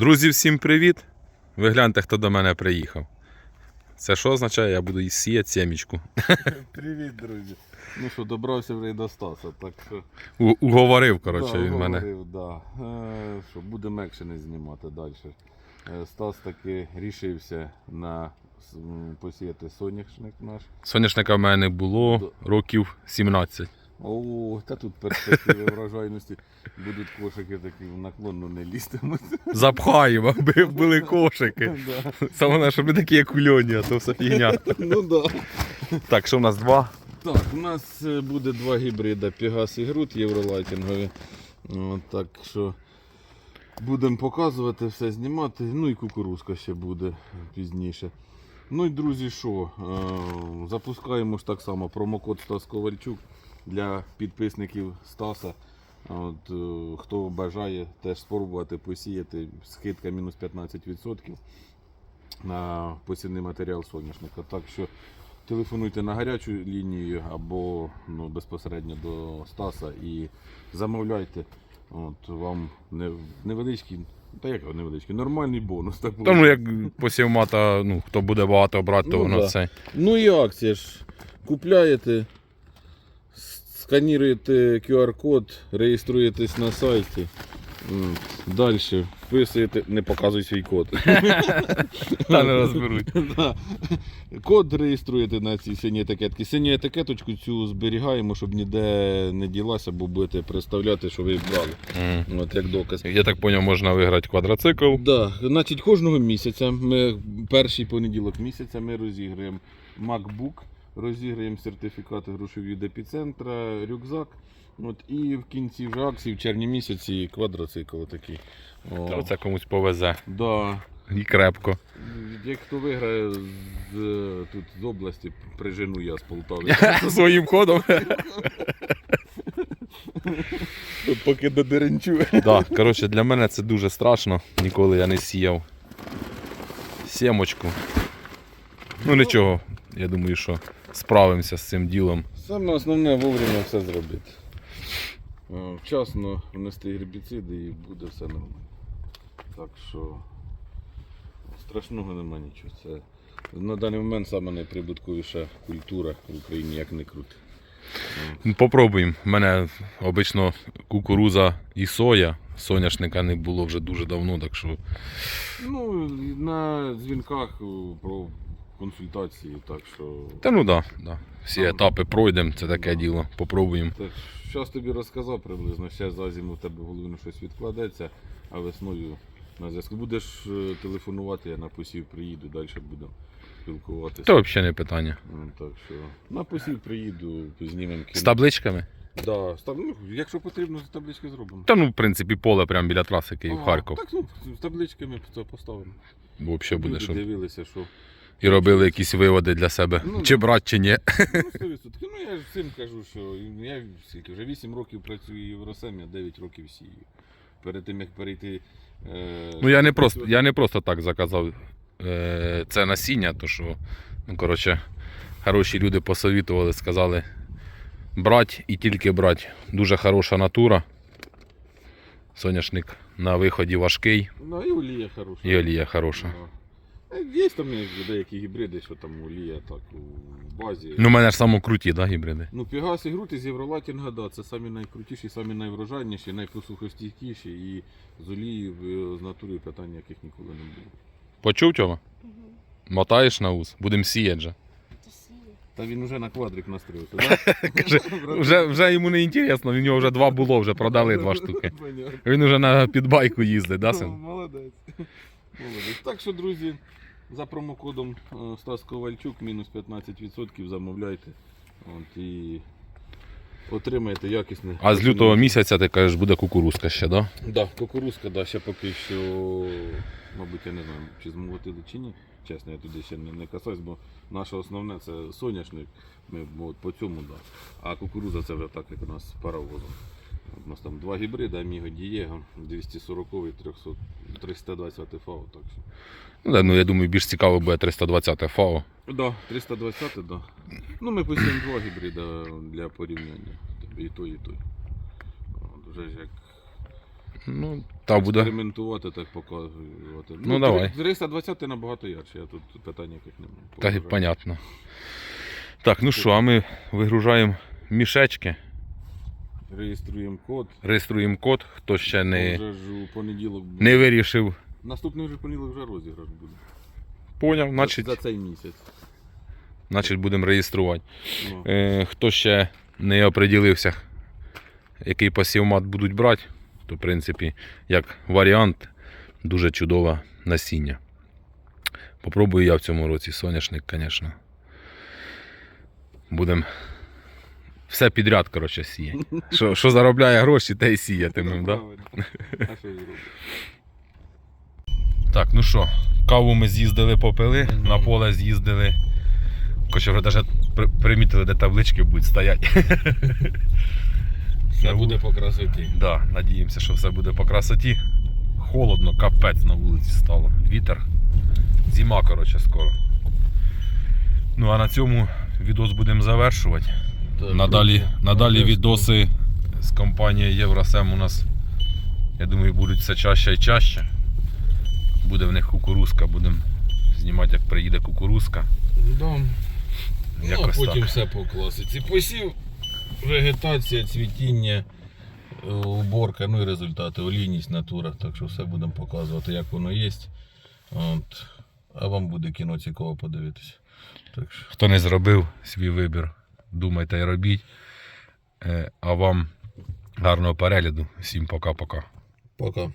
Друзі, всім привіт! Ви гляньте, хто до мене приїхав. Це що означає? Я буду сіяти сімічку. Привіт, друзі. Ну що, добрався вже й до Стаса, так що. У- Уговорив, коротше, да, він мене. говорив, Да. Е, що, будемо екшени знімати далі. Е, Стас таки рішився на посіяти соняшник наш. Соняшника в мене не було років 17. О, та тут перспективи врожайності. Будуть кошики такі в наклонно не лізтимуть. Запхаємо, аби були кошики. Саме головне, щоб не такі, як у льоні, а то все фігня. Ну да. Так, що в нас два? Так, у нас е, буде два гібрида Пегас і Грут євролайтингові. От, так що будемо показувати, все знімати. Ну і кукурузка ще буде пізніше. Ну і друзі, що? е, Запускаємо ж так само промокод Стас Ковальчук для підписників Стаса. От, е, хто бажає теж спробувати посіяти, скидка мінус 15% на посівний матеріал соняшника. Так що телефонуйте на гарячу лінію або ну, безпосередньо до Стаса і замовляйте. От вам не, невеличкий, та як невеличкий, нормальний бонус. Так Та ну як посів мата, ну хто буде багато брати, то Ну, воно да. це. Ну і акція ж. Купляєте, сканіруєте QR-код, реєструєтесь на сайті. Далі вписуєте, не показуй свій код. Та не розберуть. Да. Код реєструєте на цій синій етикетці. Синю етикеточку цю зберігаємо, щоб ніде не ділася, бо будете представляти, що ви брали. От як доказ. Я так зрозумів, можна виграти квадроцикл. Да, значить, кожного місяця ми перший понеділок місяця ми розіграємо MacBook, розіграємо сертифікати грошові від епіцентра, рюкзак. От, і в кінці вже акції в червні місяці квадроцикл такий. Та Оце комусь повезе. Да. І крепко. Як хто виграє з, тут з області, прижену я з Полтави. Своїм ходом. Поки до деренчу. Да, коротше, для мене це дуже страшно. Ніколи я не сіяв сімочку. Ну нічого, я думаю, що справимося з цим ділом. Саме основне вовремя все зробити. Е, Вчасно внести гербіциди і буде все нормально. Так що страшного нема нічого. Це на даний момент саме найприбутковіша культура в Україні, як не крути. Ну, Попробуємо. У мене обично кукуруза і соя. Соняшника не було вже дуже давно, так що Ну, на дзвінках про консультації, так що. Та ну да, да. Всі Ага. етапи пройдемо, це таке Да. діло. Попробуємо. Так, зараз тобі розказав приблизно, ще за зиму в тебе в голові щось відкладеться, а весною на зв'язку. Будеш е, телефонувати, я на посів приїду, далі будемо спілкуватися. Це взагалі не питання. Ну, Так що на посів приїду, знімемо З табличками? Да, з ну, якщо потрібно, з таблички зробимо. Та ну, в принципі, поле прямо біля траси Київ-Харків. Так, ну, з табличками це поставимо. Взагалі буде, щоб дивилися, що і робили якісь виводи для себе. Ну, Чи брати, чи ні. Ну, 100%. Ну я ж всім кажу, що я скільки, вже 8 років працюю в Євросем, я 9 років сію. Перед тим як перейти. Е... Ну я не просто, я не просто так заказав е, це насіння, то що, ну коротше, хороші люди посовітували, сказали брати і тільки брати. Дуже хороша натура. Соняшник на виході важкий Ну, і олія хороша. і олія хороша. Є там є деякі гібриди, що там олія так у базі. Ну, в мене ж само круті, да, гібриди? Ну, Пегас і Грут із Євролатінга, да, це самі найкрутіші, самі найврожайніші, найпосухостійкіші і з олією е, з натурою питань яких ніколи не було. Почув Тьома? Мотаєш на ус, будемо сіяти же. Та він вже на квадрик настроївся, так? Каже, Вже, вже йому не інтересно, в нього вже два було, вже продали два штуки. Він вже на підбайку їздить, да, Ну, син? Молодець. Молодець. Так що, друзі, за промокодом е, Стас Ковальчук мінус 15% замовляйте. От, і отримаєте якісне. А з лютого місяця ти кажеш, буде кукурузка ще, да? Да, кукурузка, да, ще поки що, мабуть, я не знаю, чи змолотили чи ні. Чесно, я туди ще не, не касаюсь, бо наше основне це соняшник. Ми от по цьому, да. А кукуруза це вже так, як у нас паровозом. У нас там два гібриди, Аміго Дієго, 240 300, 320 ФАО. Так що. Ну, да, ну я думаю, більш цікаво буде 320 ФАО. Да, 320, да. Ну, ми посіємо два гібрида для порівняння. І той, і той. От, Вже ж як Ну, та буде. експериментувати, так показувати. Ну, давай. 320 набагато ярче, я тут питань яких немає. Та й понятно. Так, ну що, а ми вигружаємо мішечки, Реєструємо код. реєструємо код, хто ще не, Вже ж у понеділок буде. не вирішив. Наступний вже понеділок вже розіграш буде. Поняв, значить, За цей місяць. значить будемо реєструвати. Ну. Е, хто ще не оприділився, який пасівмат будуть брати, то в принципі, як варіант, дуже чудове насіння. Попробую я в цьому році соняшник, звісно. Будемо все підряд, коротше, сіяти. Що, що заробляє гроші, те й сіятимемо, да? Правильно. А що ж робити? Так, ну що, каву ми з'їздили, попили, на поле з'їздили. Хоча вже навіть примітили, де таблички будуть стояти. Все буде по красоті. Да, надіємося, що все буде по красоті. Холодно, капець на вулиці стало. Вітер. Зима, коротше, скоро. Ну а на цьому відос будемо завершувати. Надалі, надалі відоси з компанією Євросем у нас, я думаю, будуть все чаще і чаще. Буде в них кукурузка, будемо знімати, як приїде кукурузка. Да. Ну, а Якось потім так. все по класиці. Посів, вегетація, цвітіння, е, уборка, ну і результати, олійність, натура. Так що все будемо показувати, як воно є. От. А вам буде кіно цікаво подивитися. Так що. Хто не зробив свій вибір, думайте і робіть. Е, А вам гарного перегляду. Всім пока-пока. Пока.